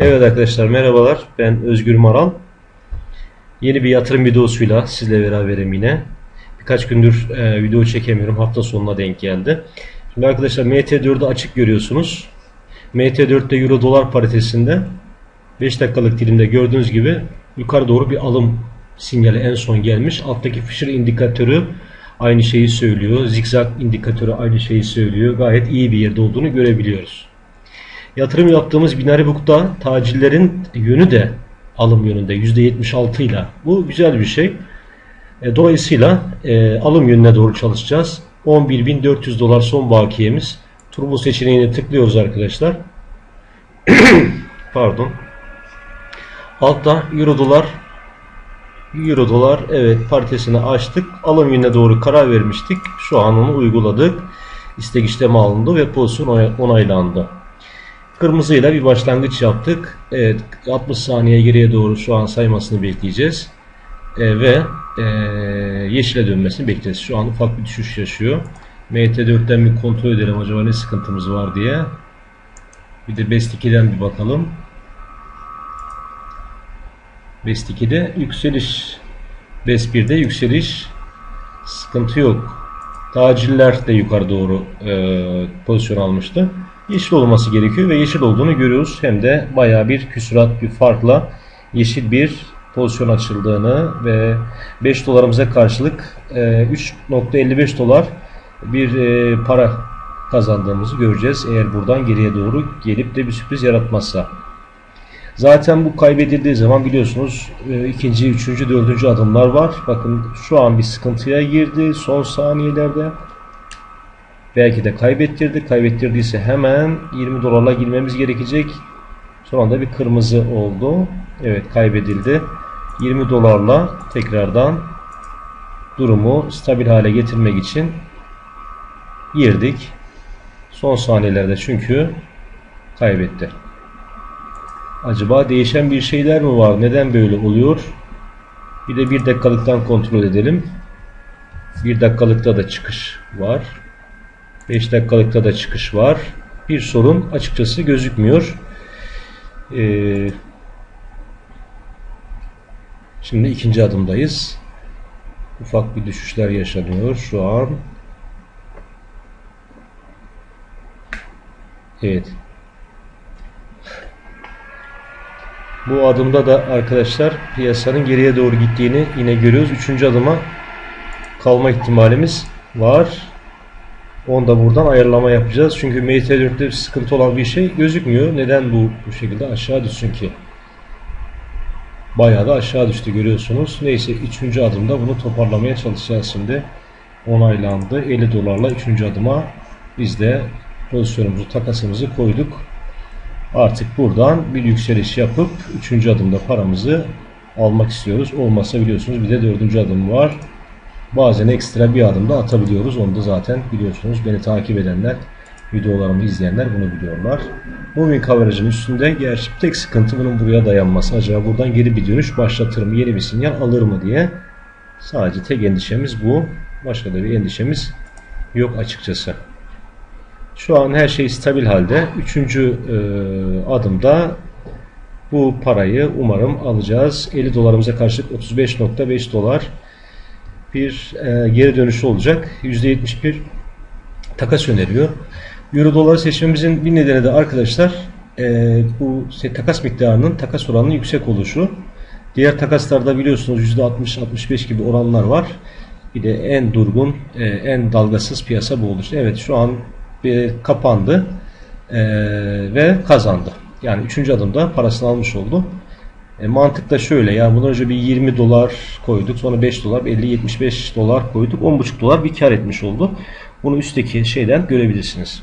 Evet arkadaşlar merhabalar. Ben Özgür Maral. Yeni bir yatırım videosuyla sizle beraberim yine. Birkaç gündür e, video çekemiyorum. Hafta sonuna denk geldi. Şimdi arkadaşlar MT4'ü açık görüyorsunuz. MT4'te Euro dolar paritesinde 5 dakikalık dilimde gördüğünüz gibi yukarı doğru bir alım sinyali en son gelmiş. Alttaki Fisher indikatörü aynı şeyi söylüyor. Zigzag indikatörü aynı şeyi söylüyor. Gayet iyi bir yerde olduğunu görebiliyoruz. Yatırım yaptığımız binari hukukta tacillerin yönü de alım yönünde %76 ile. Bu güzel bir şey. E, dolayısıyla e, alım yönüne doğru çalışacağız. 11.400 dolar son bakiyemiz. Turbo seçeneğine tıklıyoruz arkadaşlar. Pardon. Altta euro dolar euro dolar evet paritesini açtık. Alım yönüne doğru karar vermiştik. Şu an onu uyguladık. İstek işlemi alındı ve pozisyon onaylandı. Kırmızıyla bir başlangıç yaptık. Evet 60 saniye geriye doğru şu an saymasını bekleyeceğiz. E, ve e, yeşile dönmesini bekleyeceğiz. Şu an ufak bir düşüş yaşıyor. MT4'ten bir kontrol edelim acaba ne sıkıntımız var diye. Bir de Best 2'den bir bakalım. Best 2'de yükseliş. Best 1'de yükseliş. Sıkıntı yok. Taciller de yukarı doğru e, pozisyon almıştı. Yeşil olması gerekiyor ve yeşil olduğunu görüyoruz. Hem de baya bir küsurat bir farkla yeşil bir pozisyon açıldığını ve 5 dolarımıza karşılık e, 3.55 dolar bir e, para kazandığımızı göreceğiz. Eğer buradan geriye doğru gelip de bir sürpriz yaratmazsa. Zaten bu kaybedildiği zaman biliyorsunuz e, ikinci, üçüncü, dördüncü adımlar var. Bakın şu an bir sıkıntıya girdi son saniyelerde. Belki de kaybettirdi. Kaybettirdiyse hemen 20 dolarla girmemiz gerekecek. Son anda bir kırmızı oldu. Evet kaybedildi. 20 dolarla tekrardan durumu stabil hale getirmek için girdik. Son saniyelerde çünkü kaybetti. Acaba değişen bir şeyler mi var? Neden böyle oluyor? Bir de bir dakikalıktan kontrol edelim. Bir dakikalıkta da çıkış var. 5 dakikalıkta da çıkış var. Bir sorun açıkçası gözükmüyor. Ee, şimdi ikinci adımdayız. Ufak bir düşüşler yaşanıyor şu an. Evet. Bu adımda da arkadaşlar piyasanın geriye doğru gittiğini yine görüyoruz. Üçüncü adıma kalma ihtimalimiz var. Onu da buradan ayarlama yapacağız. Çünkü MT4'te bir sıkıntı olan bir şey gözükmüyor. Neden bu bu şekilde aşağı düşsün ki? Bayağı da aşağı düştü görüyorsunuz. Neyse 3. adımda bunu toparlamaya çalışacağız şimdi. Onaylandı. 50 dolarla 3. adıma biz de pozisyonumuzu takasımızı koyduk. Artık buradan bir yükseliş yapıp 3. adımda paramızı almak istiyoruz. Olmasa biliyorsunuz bir de 4. adım var. Bazen ekstra bir adım da atabiliyoruz. Onu da zaten biliyorsunuz. Beni takip edenler, videolarımı izleyenler bunu biliyorlar. Moving coverage'ın üstünde gerçi tek sıkıntı bunun buraya dayanması. Acaba buradan geri bir dönüş başlatır mı? Yeni bir sinyal alır mı diye. Sadece tek endişemiz bu. Başka da bir endişemiz yok açıkçası. Şu an her şey stabil halde. Üçüncü e, adımda bu parayı umarım alacağız. 50 dolarımıza karşılık 35.5 dolar bir e, geri dönüşü olacak. %71 takas öneriyor. Euro doları seçmemizin bir nedeni de arkadaşlar e, bu takas miktarının takas oranının yüksek oluşu. Diğer takaslarda biliyorsunuz %60-65 gibi oranlar var. Bir de en durgun, e, en dalgasız piyasa bu oluştu. Evet şu an bir kapandı e, ve kazandı. Yani üçüncü adımda parasını almış oldu. E, mantık da şöyle yani bundan önce bir 20 dolar koyduk sonra 5 dolar 50-75 dolar koyduk 10,5 dolar bir kar etmiş oldu. Bunu üstteki şeyden görebilirsiniz.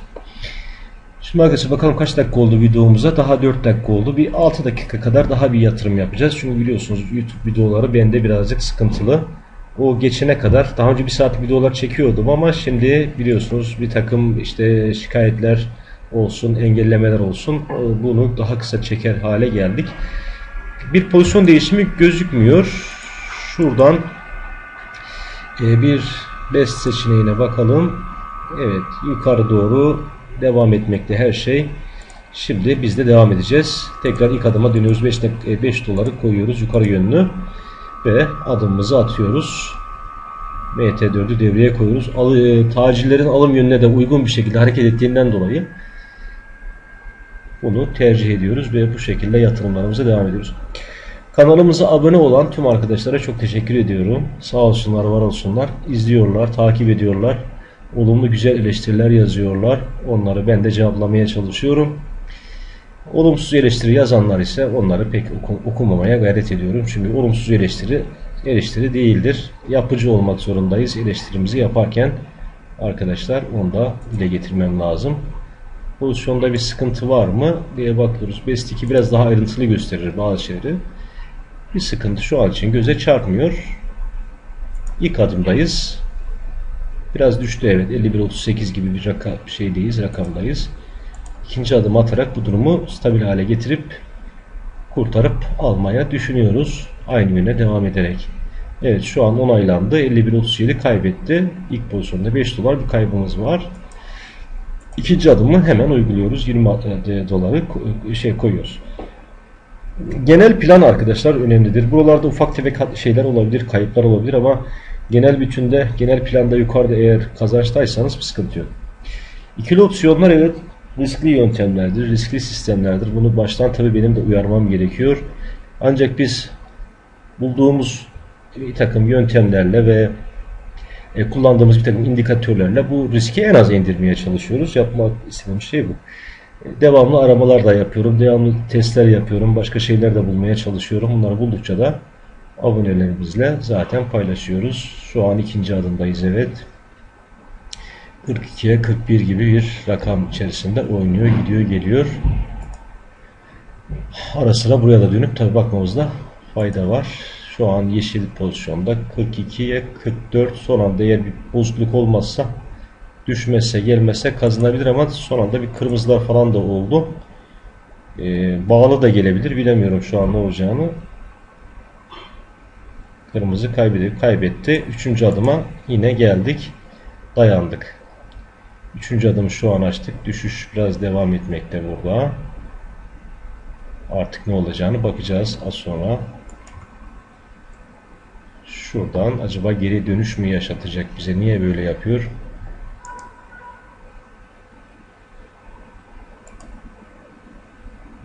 Şimdi arkadaşlar bakalım kaç dakika oldu videomuza. Daha 4 dakika oldu. Bir 6 dakika kadar daha bir yatırım yapacağız. Çünkü biliyorsunuz YouTube videoları bende birazcık sıkıntılı. O geçene kadar daha önce bir saat videolar çekiyordum ama şimdi biliyorsunuz bir takım işte şikayetler olsun, engellemeler olsun e, bunu daha kısa çeker hale geldik bir pozisyon değişimi gözükmüyor. Şuradan e, bir best seçeneğine bakalım. Evet yukarı doğru devam etmekte her şey. Şimdi biz de devam edeceğiz. Tekrar ilk adıma dönüyoruz. 5, 5 doları koyuyoruz yukarı yönlü. Ve adımımızı atıyoruz. MT4'ü devreye koyuyoruz. Al, e, tacirlerin alım yönüne de uygun bir şekilde hareket ettiğinden dolayı bunu tercih ediyoruz ve bu şekilde yatırımlarımıza devam ediyoruz. Kanalımıza abone olan tüm arkadaşlara çok teşekkür ediyorum. Sağ olsunlar, var olsunlar. İzliyorlar, takip ediyorlar. Olumlu güzel eleştiriler yazıyorlar. Onları ben de cevaplamaya çalışıyorum. Olumsuz eleştiri yazanlar ise onları pek oku, okumamaya gayret ediyorum. Çünkü olumsuz eleştiri eleştiri değildir. Yapıcı olmak zorundayız. Eleştirimizi yaparken arkadaşlar onu da dile getirmem lazım. Pozisyonda bir sıkıntı var mı diye bakıyoruz. Best 2 biraz daha ayrıntılı gösterir bazı şeyleri. Bir sıkıntı şu an için göze çarpmıyor. İlk adımdayız. Biraz düştü evet. 51.38 gibi bir rakam şeydeyiz, rakamdayız. İkinci adım atarak bu durumu stabil hale getirip kurtarıp almaya düşünüyoruz. Aynı yöne devam ederek. Evet şu an onaylandı. 51.37 kaybetti. İlk pozisyonda 5 dolar bir kaybımız var. İkinci adımı hemen uyguluyoruz. 20 doları şey koyuyoruz. Genel plan arkadaşlar önemlidir. Buralarda ufak tefek şeyler olabilir, kayıplar olabilir ama genel bütünde, genel planda yukarıda eğer kazançtaysanız bir sıkıntı yok. İkili opsiyonlar evet riskli yöntemlerdir, riskli sistemlerdir. Bunu baştan tabii benim de uyarmam gerekiyor. Ancak biz bulduğumuz bir takım yöntemlerle ve e, kullandığımız bir takım indikatörlerle bu riski en az indirmeye çalışıyoruz. Yapmak istediğim şey bu. E, devamlı aramalar da yapıyorum. Devamlı testler yapıyorum. Başka şeyler de bulmaya çalışıyorum. Bunları buldukça da abonelerimizle zaten paylaşıyoruz. Şu an ikinci adımdayız evet. 42'ye 41 gibi bir rakam içerisinde oynuyor, gidiyor, geliyor. Ara sıra buraya da dönüp tabi bakmamızda fayda var. Şu an yeşil pozisyonda 42'ye 44 son anda eğer bir bozukluk olmazsa düşmezse gelmezse kazanabilir ama son anda bir kırmızılar falan da oldu. Ee, bağlı da gelebilir bilemiyorum şu an ne olacağını. Kırmızı kaybetti. kaybetti. Üçüncü adıma yine geldik. Dayandık. Üçüncü adımı şu an açtık. Düşüş biraz devam etmekte burada. Artık ne olacağını bakacağız az sonra. Şuradan acaba geri dönüş mü yaşatacak bize? Niye böyle yapıyor?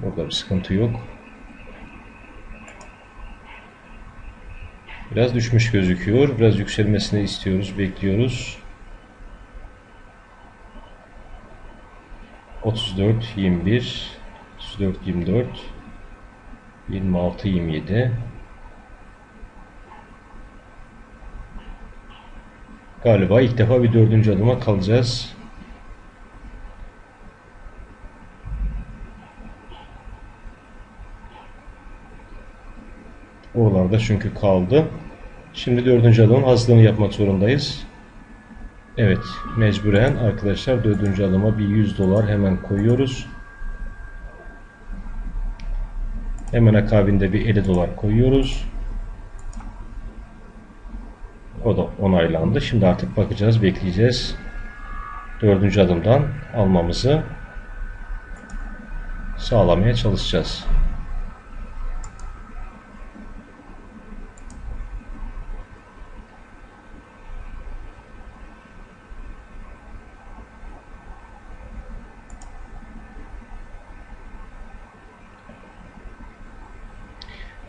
Burada bir sıkıntı yok. Biraz düşmüş gözüküyor. Biraz yükselmesini istiyoruz, bekliyoruz. 34, 21, 34, 24, 26, 27. Galiba ilk defa bir dördüncü adıma kalacağız. Oralarda çünkü kaldı. Şimdi dördüncü adımın hazırlığını yapmak zorundayız. Evet mecburen arkadaşlar dördüncü adıma bir 100 dolar hemen koyuyoruz. Hemen akabinde bir 50 dolar koyuyoruz. Da onaylandı. Şimdi artık bakacağız, bekleyeceğiz. Dördüncü adımdan almamızı sağlamaya çalışacağız.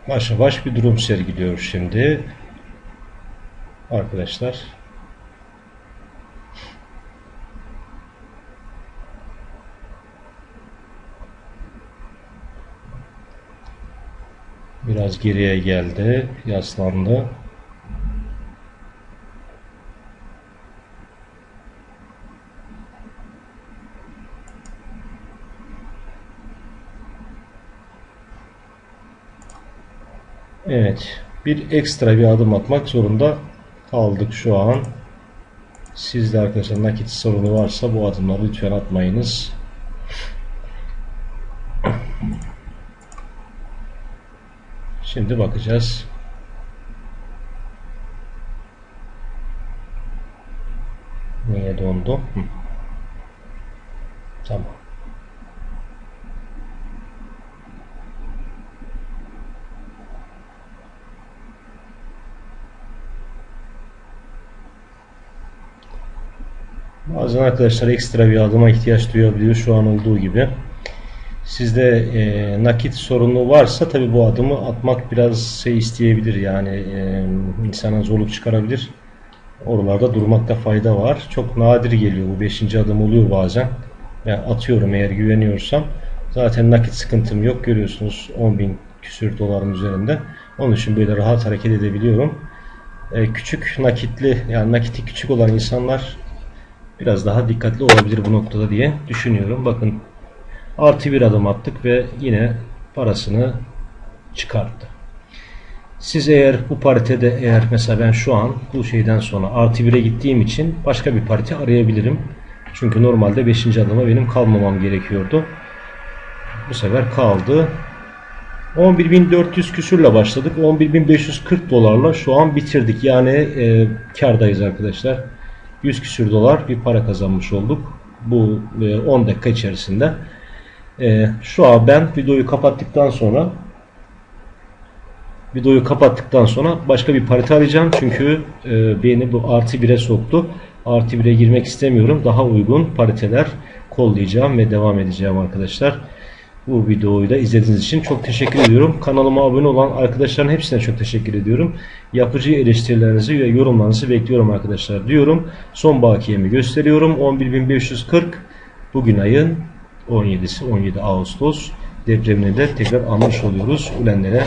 Baş baş bir durum sergiliyor şimdi. Arkadaşlar. Biraz geriye geldi. Yaslandı. Evet. Bir ekstra bir adım atmak zorunda kaldık şu an. Sizde arkadaşlar nakit sorunu varsa bu adımları lütfen atmayınız. Şimdi bakacağız. Bazen arkadaşlar ekstra bir adıma ihtiyaç duyabiliyor şu an olduğu gibi. Sizde e, nakit sorunu varsa tabi bu adımı atmak biraz şey isteyebilir yani e, insana zorluk çıkarabilir. Oralarda durmakta fayda var. Çok nadir geliyor bu 5. adım oluyor bazen. Yani atıyorum eğer güveniyorsam. Zaten nakit sıkıntım yok görüyorsunuz 10 bin küsür doların üzerinde. Onun için böyle rahat hareket edebiliyorum. E, küçük nakitli yani nakiti küçük olan insanlar biraz daha dikkatli olabilir bu noktada diye düşünüyorum. Bakın artı bir adım attık ve yine parasını çıkarttı. Siz eğer bu paritede eğer mesela ben şu an bu şeyden sonra artı 1'e gittiğim için başka bir parite arayabilirim. Çünkü normalde 5. adıma benim kalmamam gerekiyordu. Bu sefer kaldı. 11.400 küsürle başladık. 11.540 dolarla şu an bitirdik. Yani e, kardayız arkadaşlar. 100 küsür dolar bir para kazanmış olduk. Bu e, 10 dakika içerisinde. E, şu an ben videoyu kapattıktan sonra videoyu kapattıktan sonra başka bir parite arayacağım. Çünkü e, beni bu artı 1'e soktu. Artı 1'e girmek istemiyorum. Daha uygun pariteler kollayacağım ve devam edeceğim arkadaşlar. Bu videoyu da izlediğiniz için çok teşekkür ediyorum. Kanalıma abone olan arkadaşların hepsine çok teşekkür ediyorum. Yapıcı eleştirilerinizi ve yorumlarınızı bekliyorum arkadaşlar diyorum. Son bakiyemi gösteriyorum. 11.540 bugün ayın 17'si 17 Ağustos depremini de tekrar anmış oluyoruz. Ölenlere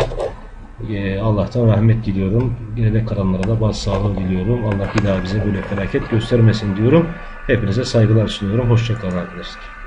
e, Allah'tan rahmet diliyorum. Yine de kalanlara da başsağlığı diliyorum. Allah bir daha bize böyle felaket göstermesin diyorum. Hepinize saygılar sunuyorum. Hoşçakalın arkadaşlar.